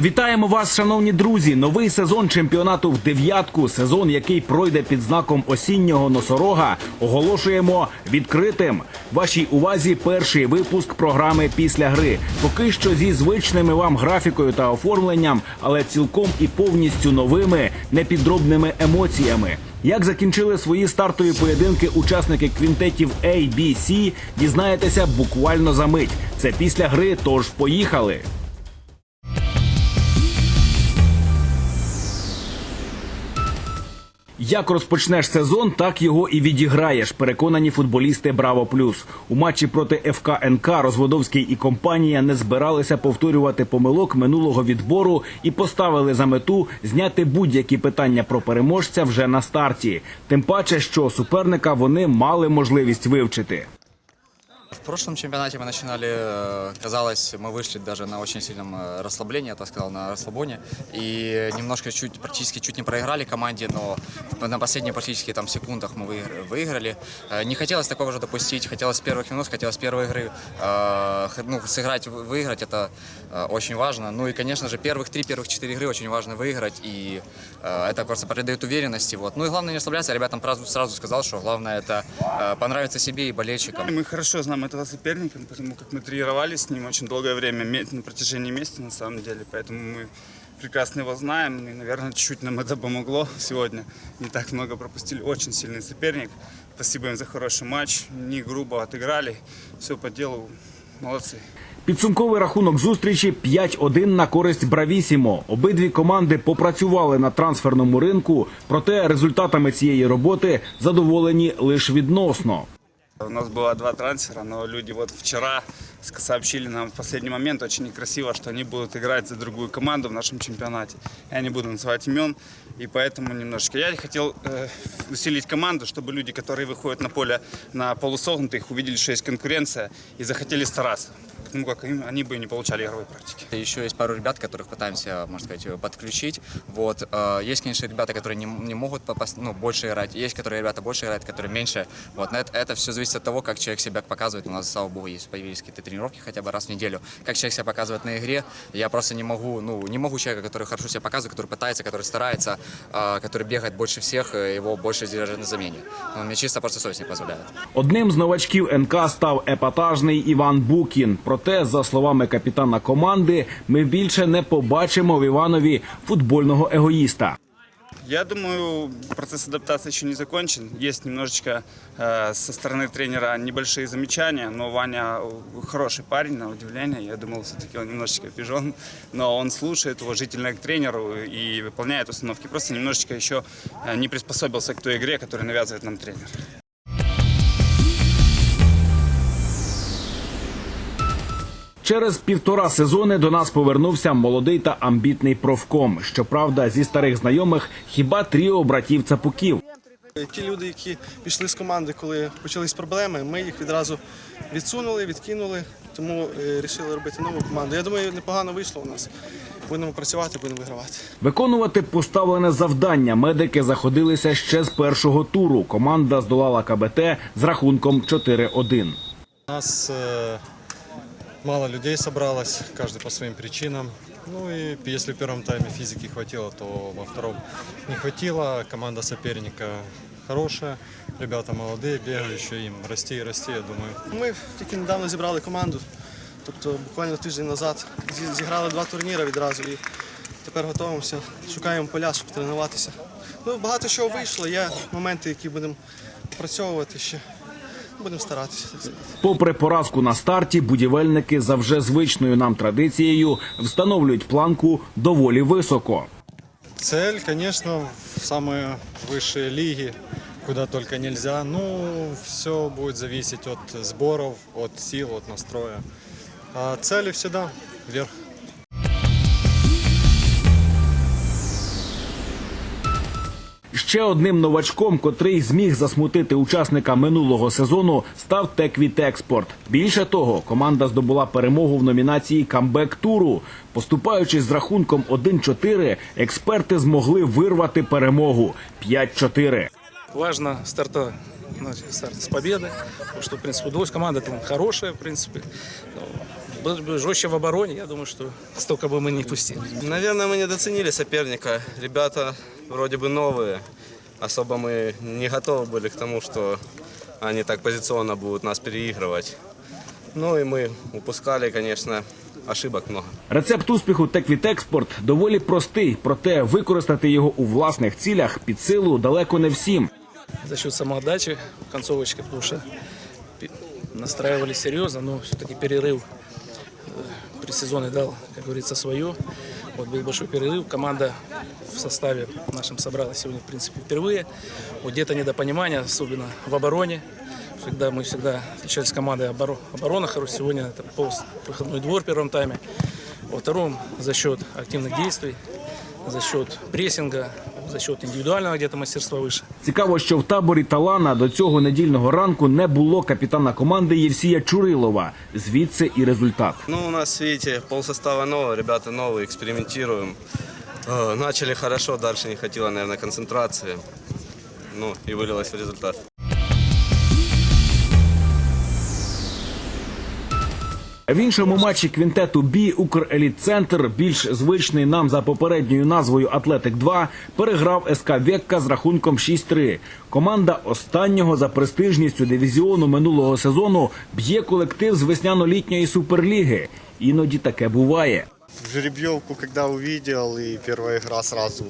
Вітаємо вас, шановні друзі! Новий сезон чемпіонату в дев'ятку. Сезон, який пройде під знаком осіннього носорога, оголошуємо відкритим. Вашій увазі перший випуск програми після гри. Поки що зі звичними вам графікою та оформленням, але цілком і повністю новими непідробними емоціями. Як закінчили свої стартові поєдинки учасники квінтетів A, B, C, дізнаєтеся буквально за мить. Це після гри, тож поїхали. Як розпочнеш сезон, так його і відіграєш. Переконані футболісти Браво Плюс. У матчі проти ФК НК Розводовський і компанія не збиралися повторювати помилок минулого відбору і поставили за мету зняти будь-які питання про переможця вже на старті. Тим паче, що суперника вони мали можливість вивчити. В прошлом чемпионате мы начинали, э, казалось, мы вышли даже на очень сильном э, расслаблении, я так сказал, на расслабоне. И немножко чуть, практически чуть не проиграли команде, но на последних практически там секундах мы выигр- выиграли. Э, Не хотелось такого же допустить, хотелось с первых минут, хотелось с первой игры ну, сыграть, вы- выиграть, это очень важно. Ну и, конечно же, первых три, первых четыре игры очень важно выиграть, и это просто придает уверенности. Вот. Ну и главное не расслабляться, ребятам сразу, сразу сказал, что главное это понравиться себе и болельщикам. Мы хорошо знаем этого соперника, потому как мы тренировались с ним очень долгое время, ме- на протяжении месяца на самом деле, поэтому мы прекрасно его знаем, и, наверное, чуть-чуть нам это помогло сегодня. Не так много пропустили, очень сильный соперник. Спасибо им за хороший матч, не грубо отыграли, все по делу, молодцы. Підсумковий рахунок зустрічі 5-1 на користь Бравісімо. Обидві команди попрацювали на трансферному ринку, проте результатами цієї роботи задоволені лише відносно. У нас было два трансфера, но люди вот вчера сообщили нам в последний момент очень некрасиво, что они будут играть за другую команду в нашем чемпионате. Я не буду называть имен, и поэтому немножечко. Я хотел э, усилить команду, чтобы люди, которые выходят на поле на полусогнутых, увидели, что есть конкуренция и захотели стараться. Потому как им, они бы не получали игровой практики. Еще есть пару ребят, которых пытаемся, можно сказать, подключить. Вот. э, Есть, конечно, ребята, которые не, не могут попасть, ну, больше играть. Есть, которые ребята больше играют, которые меньше. Вот. Но это, это все зависит от того, как человек себя показывает. У нас, слава богу, есть появились какие-то тренировки хотя бы раз в неделю. Как человек себя показывает на игре. Я просто не могу, ну, не могу человека, который хорошо себя показывает, который пытается, который старается, э, который бегает больше всех, э, его больше держать на замене. Но мне чисто просто совесть не позволяет. Одним з новачків НК став епатажний Іван Букін. Проте, за словами капітана команди, ми більше не побачимо в Іванові футбольного егоїста. Я думаю, процесс адаптации еще не закончен. Есть немножечко э, со стороны тренера небольшие замечания, но Ваня э, хороший парень, на удивление. Я думал, все-таки он немножечко пижон, но он слушает уважительно к тренеру и выполняет установки. Просто немножечко еще э, не приспособился к той игре, которую навязывает нам тренер. Через півтора сезони до нас повернувся молодий та амбітний профком. Щоправда, зі старих знайомих хіба тріо братів Цапуків. Ті люди, які пішли з команди, коли почались проблеми, ми їх відразу відсунули, відкинули, тому вирішили робити нову команду. Я думаю, непогано вийшло у нас. Будемо працювати, будемо вигравати. Виконувати поставлене завдання медики заходилися ще з першого туру. Команда здолала КБТ з рахунком 4-1. У нас э, мало людей собралось, каждый по своим причинам. Ну и если в первом тайме физики хватило, то во втором не хватило. Команда соперника хорошая, ребята молодые, бегающие, им расти и расти, я думаю. Ми тільки недавно зібрали команду, тобто буквально тиждень назад зіграли два турніри відразу і тепер готуємося, шукаємо поля, щоб тренуватися. Ну, багато чого вийшло, є моменти, які будемо опрацьовувати ще. Будемо старатися. Попри поразку на старті, будівельники за вже звичною нам традицією встановлюють планку доволі високо. Цель, конечно, в самые высшие лиги, куда только нельзя. Ну, все будет зависеть от сборов, от сил, от настроя. А цели всегда вверх. Ще одним новачком, котрий зміг засмутити учасника минулого сезону, став Теквіт Експорт. Більше того, команда здобула перемогу в номінації Камбек туру. Поступаючись з рахунком 1-4, експерти змогли вирвати перемогу 5-4. важно старта, значит, старт с победы, потому что, в принципе, удалось. Команда там хорошая, в принципе. Ну, был бы жестче в обороне, я думаю, что столько бы мы не пустили. Наверное, мы недооценили соперника. Ребята вроде бы новые. Особо мы не готовы были к тому, что они так позиционно будут нас переигрывать. Ну и мы упускали, конечно, ошибок много. Рецепт успіху Теквітекспорт доволі простий, проте використати його у власних цілях під силу далеко не всім. За счет самоотдачи в концовочке, потому что пи- настраивались серьезно, но все-таки перерыв э, предсезонный дал, как говорится, свое. Вот был большой перерыв. Команда в составе нашем собралась сегодня, в принципе, впервые. Вот где-то недопонимание, особенно в обороне. Всегда мы всегда отличались командой оборо- оборона хорошая. Сегодня это полз проходной двор в первом тайме. Во втором за счет активных действий, за счет прессинга, за счет индивидуального где-то мастерства выше. Цікаво, що в таборі Талана до цього недільного ранку не було капітана команди Євсія Чурилова. Звідси і результат. Ну, у нас, видите, полсостава нового, ребята новые, экспериментируем. Э, Начали хорошо, дальше не хватило, наверное, концентрации. Ну, и вылилось в результат. В іншому матчі квінтету Бі Укрелітцентр, більш звичний нам за попередньою назвою Атлетик 2 переграв СК Векка з рахунком 6-3. Команда останнього за престижністю дивізіону минулого сезону б'є колектив з весняно-літньої суперліги. Іноді таке буває. жеребьевку, когда увидел, и первая игра сразу,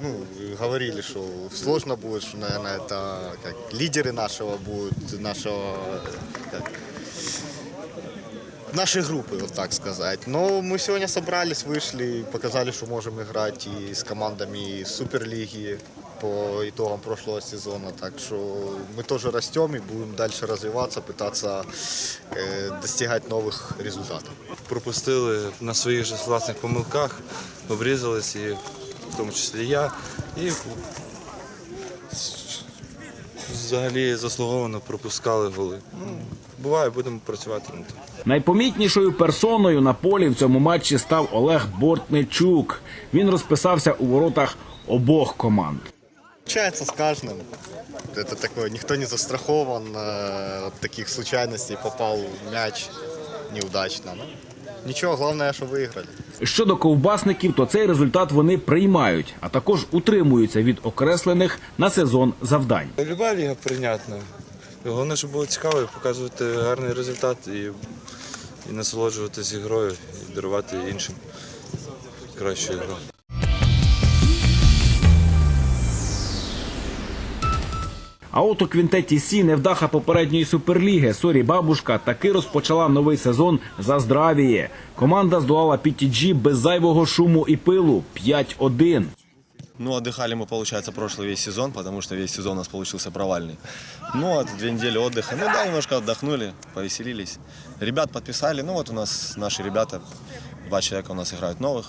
ну, говорили, что сложно будет, что, наверное, это как лидеры нашего будут, нашего, как, нашей группы, вот так сказать. Но мы сегодня собрались, вышли, показали, что можем играть и с командами из Суперлиги по итогам прошлого сезона. Так что мы тоже растем и будем дальше развиваться, пытаться э, достигать новых результатов. пропустили на своїх же власних помилках, обрізались, і в тому числі я. І взагалі заслуговано пропускали голи. Ну, буває, будемо працювати над тим. Найпомітнішою персоною на полі в цьому матчі став Олег Бортничук. Він розписався у воротах обох команд. Получается с каждым. Это такое, никто не застрахован э, от таких случайностей. Попал мяч неудачно. Ну, ничего, головне, що виграли. Щодо ковбасників, то цей результат вони приймають, а також утримуються від окреслених на сезон завдань. Люба ліга прийнятна. Головне, щоб було цікаво і показувати гарний результат і, і насолоджуватися грою, і дарувати іншим кращу ігру. А от у квінтеті Сі невдаха попередньої суперліги Сорі Бабушка таки розпочала новий сезон за здравіє. Команда здолала PTG без зайвого шуму і пилу 5-1. Ну, отдыхали мы, получается, прошлый весь сезон, потому что весь сезон у нас получился провальный. Ну, вот две недели отдыха. Ну да, немножко отдохнули, повеселились. Ребят подписали. Ну, вот у нас наши ребята, два человека у нас играют новых.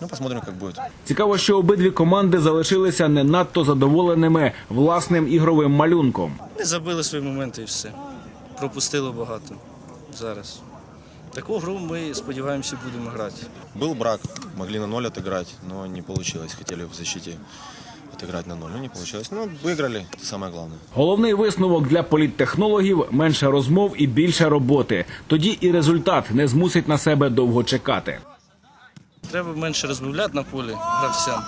Ну, посмотрим, как будет. Цікаво, що обидві команди залишилися не надто задоволеними власним ігровим малюнком. Не забили свої моменти і все. Пропустили багато зараз. Таку гру ми сподіваємося будемо грати. Был брак, могли на ноль отыграть, но не получилось. Хотели в защите отыграть на ноль, но не получилось. Ну, выиграли, это самое главное. Головний висновок для політтехнологів менше розмов і більше роботи. Тоді і результат не змусить на себе довго чекати. Треба менше розмовляти на полі гравцям.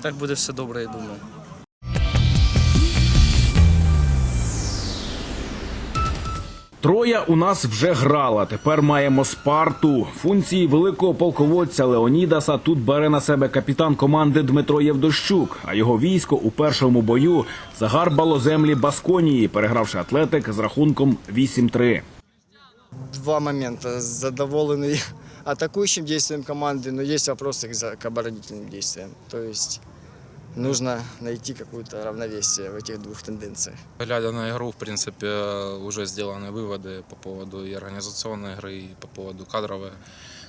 Так буде все добре, я думаю. Троя у нас вже грала. Тепер маємо Спарту. Функції великого полководця Леонідаса тут бере на себе капітан команди Дмитро Євдощук. А його військо у першому бою загарбало землі Басконії, перегравши атлетик з рахунком 8-3. два момента. Задоволенный атакующим действием команды, но есть вопросы к за- к оборонительным действиям. То есть нужно найти какое-то равновесие в этих двух тенденциях. Глядя на игру, в принципе, уже сделаны выводы по поводу и организационной игры, и по поводу кадровой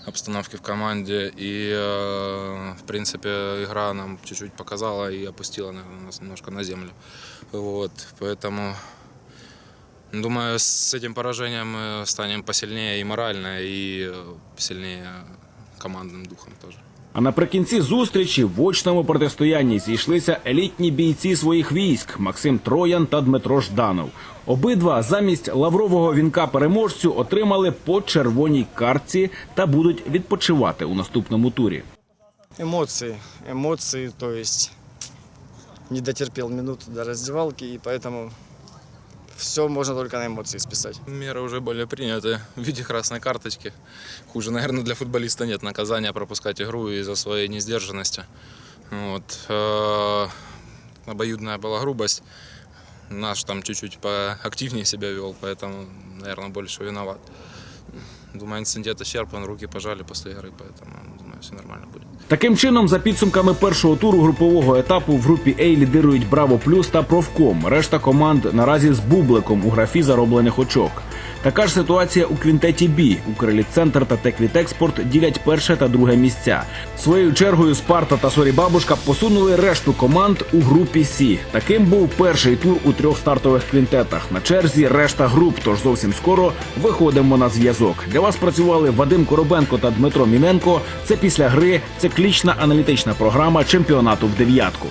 обстановки в команде. И, э, в принципе, игра нам чуть-чуть показала и опустила наверное, нас немножко на землю. Вот, поэтому, думаю, с этим поражением мы станем посильнее и морально, и э, сильнее командным духом тоже. А наприкінці зустрічі в очному протистоянні зійшлися елітні бійці своїх військ Максим Троян та Дмитро Жданов. Обидва замість лаврового вінка переможцю отримали по червоній картці та будуть відпочивати у наступному турі. Эмоции, эмоции, то есть не дотерпел минуту до раздевалки, и поэтому все можно только на эмоции списать. Меры уже были приняты в виде красной карточки. Хуже, наверное, для футболиста нет наказания пропускать игру из-за своей несдержанности. Вот. Э, Обоюдная была грубость. Наш там чуть-чуть поактивнее себя вел, поэтому, наверное, больше виноват. Думаю, инцидент исчерпан, руки пожали после игры, поэтому, все нормально буде. Таким чином, за підсумками першого туру групового етапу в групі А лідирують Браво Плюс та Профком. Решта команд наразі з бубликом у графі зароблених очок. Така ж ситуація у квінтеті Бі. Укрелітцентр та Теквітекспорт ділять перше та друге місця. Своєю чергою Спарта та Сорі Бабушка посунули решту команд у групі Сі. Таким був перший тур у трьох стартових квінтетах. На черзі решта груп. Тож зовсім скоро виходимо на зв'язок. Для вас працювали Вадим Коробенко та Дмитро Міненко. Це після гри циклічна аналітична програма чемпіонату в дев'ятку.